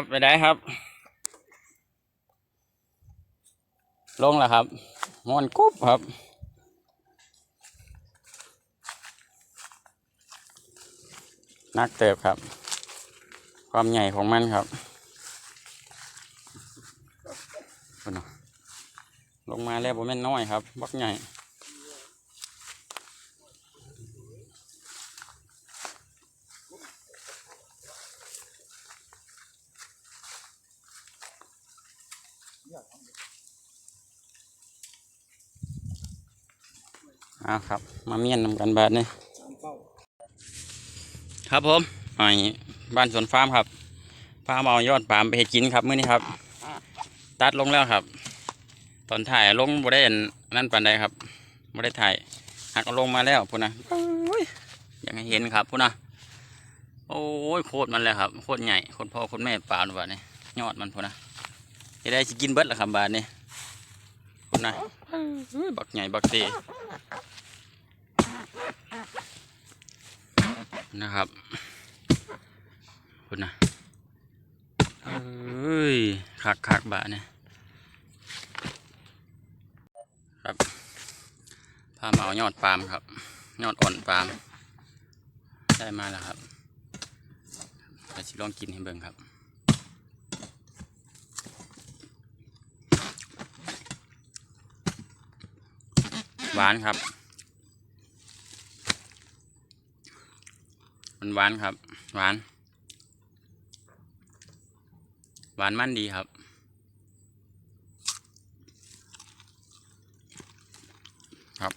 ับไปได้ครับ ลงแล้วครับมอนกุ๊บครับนักเติบครับ ความใหญ่ของมันครับลงมาแล้วผมแม่นน้อยครับ บักใหญ่ เอาครับ มาเมียนนำกันแบบนี้ครับผมไอ้บ้านสวนฟาร์มครับฟาร์มเอายอดปาล์มไปเห็ดกินครับมื้อนี้ครับ ตัดลงแล้วครับ ตอนถ่ายลงบ่ได้นั่นปานใดครับบ่ได้ถ่ายหักลงมาแล้วพุ่นนะอยอยากให้เห็นครับพุ่นนะโอ้ยโคตรมันเลยครับโคตรใหญ่โคตรพ่อโคตรแม่ปลาหนูบาดนี่ยอดมันพุ่นนะ จะได้สิกินเบิดละครับบาดนี่พุ่นนะบักใหญ่บักเตนะครับคุณนะเอ้ยคักคักบะเนี่ยครับพามาเอายอดปาล์มครับ ยอดอ่อนปาล์มได้มาแล้วครับไปชิลองกินให้เบิ่งครับ หวานครับมันหวานครับ หวาน หวานมันดีครับ ครับ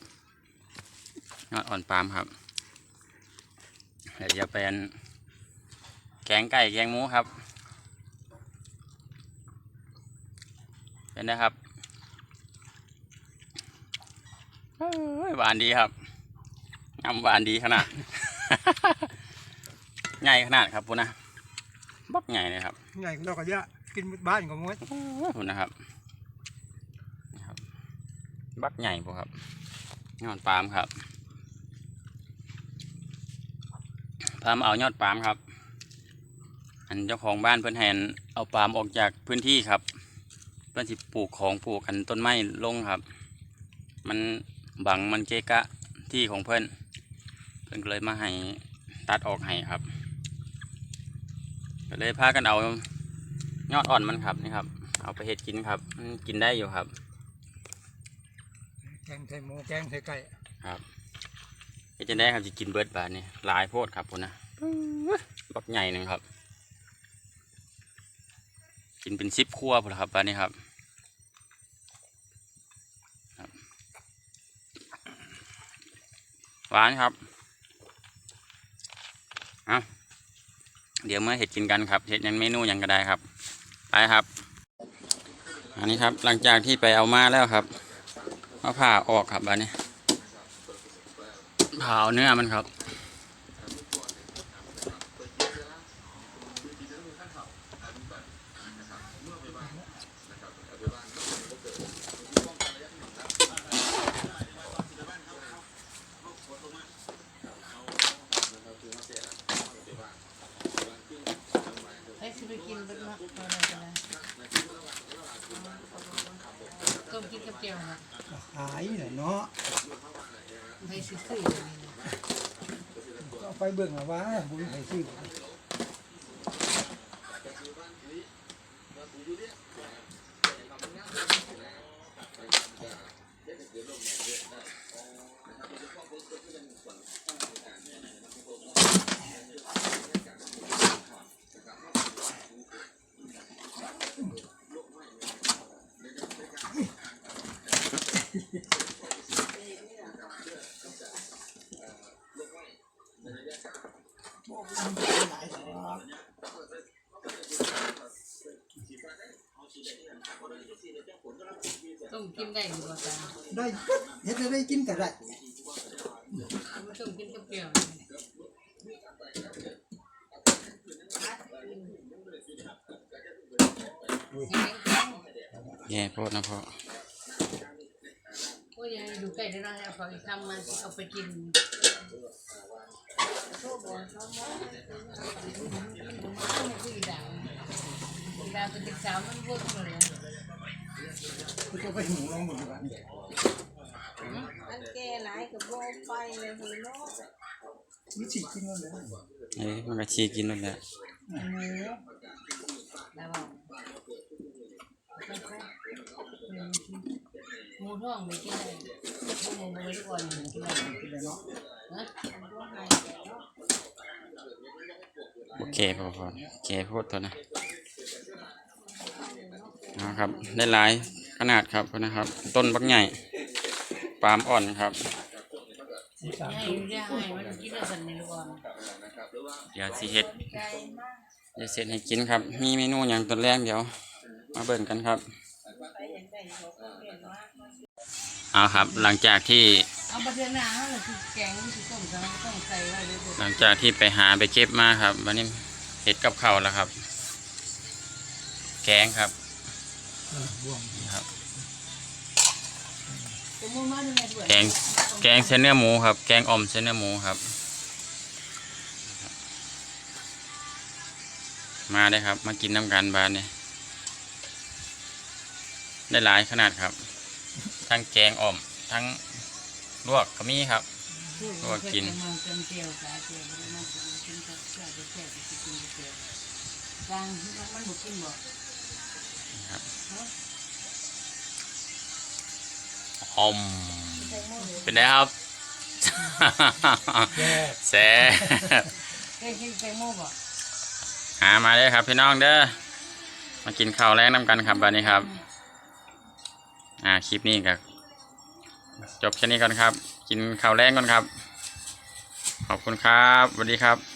ยอดอ่อนปาล์มครับเดี๋ยวจะเป็นแกงไก่แกงหมูครับ เป็นนะครับเอ้ยหวานดีครับน้ำหวานดีขนาดใหญ่ขนาดครับพุ่นนะบักใหญ่เลยครับใหญ่เราก็เยอะกินบ้านก็มดพุ่นนะครับนี่ครับบักใหญ่ปุ๊ครับยอดปาล์มครับพามาเอายอดปาล์มครับ อันเจ้าของบ้านเพื่อนแหนเอาปาล์มออกจากพื้นที่ครับเพื่อนสิปลูกของปลูกกันต้นไม้ลงครับ มัน บังมันเกะกะที่ของเพื่อนเพื่อนก็เลยมาให้ตัดออกให้ครับก็เลยพากันเอายอดอ่อนมันครับนี่ครับ เอาไปเห็ดกินครับมันกินได้อยู่ครับ แกงไทยหมูแกงไทยไก่ครับเฮ็ดจะได้ครับจะกินเบิดบาทนี่หลายโพดครับพุ่นนะบักใหญ่หนึ่งครับ กินเป็นซิปคั่วพุ่นล่ะครับบาทนี้ครับครับ หวานครับเอาเดี๋ยวเมื่อเห็ดกินกันครับเห็ดยังเมนูยังก็ได้ครับ ไปครับ อันนี้ครับหลังจากที่ไปเอามาแล้วครับมาผ่าออกครับอันนี้เผาเนื้อมันครับ ให้สิไปกินเบิดเนาะเอาได้ก็ได้ต้มกินกับเจียวนะ ขายเนี่ยเนาะ ให้ซื้อๆอย่างนี้ ก็ไฟเบิ่งแล้วว่าบุญไฟซื้อ ต้มกินได้อยู่บ่จ้าได้เฮ็ดให้ได้กินก็ได้ไม่ต้มกินกับเจียวนี่แย่โพดนะพ่อโอ้ยยังอยู่ใกล้ได้นะเอาเขาอีกทำมาเอาไปกินโทษบอกเขาว่าไม่คุยดังดาวเป็นเด็กสาวมันเวิร์กเลย กูจะไปหมูลองหมดดียวอันแกหลายกับโบไปเลยคือน้ตนี่ฉีกกินแล้วเลยเอ้ยมันก็ชี้กินนั่นแหละมูแล้วบอกมูท้องไม่กินเลยมูไม่ได้ก่อนหมูกินเลยเนาะฮะโอเคพอพอโอเคพูดตัวนะ นะครับ ได้หลายขนาดครับนะครับ ต้นบักใหญ่ปาล์มอ่อนครับสีสามให้ได้ให้มันกินแล้วกันในลูกอ่อนเดี๋ยวสิเฮ็ดใจมากเดี๋ยวเสร็จให้กินครับ มีเมนูอย่างตัวแรกเดี๋ยว มาเบิ่งกันครับไปเห็นได้เขาก็เปลี่ยนมากเอาครับหลังจากที่เอาประเด็นหน้าเขาเลยคือแกงมันคือต้มกันต้องใส่ไว้เลยหลังจากที่ไปหาไปเก็บมาครับ วันนี้เห็ดกับข้าวแล้วครับ แกงครับ บ่วงครับสมมติว่าในถ้วยแกงแกงเส้นเนื้อหมูครับ แกงอ่อมเส้นเนื้อหมูครับ มาได้ครับ มากินน้ำกันบานเนี่ยได้หลายขนาดครับ ทั้งแกงอ่อม ทั้งลวกก็มีครับ ลวกกินมาเต็มเตียวสายเตียวมันมากินกับแซ่บแซ่บกินกับเตียวกลางมันบุกกินบ่ ครับอ่อมเป็นไงครับแย่แซ่บเคยกินแตงโมบ่หามาเลยครับพี่น้องเด้อมากินข้าวแรงน้ำกันครับบัดนี้ครับ อ่าคลิปนี้ก็จบแค่นี้ก่อนครับ กินข้าวแรงก่อนครับ ขอบคุณครับสวัสดีครับ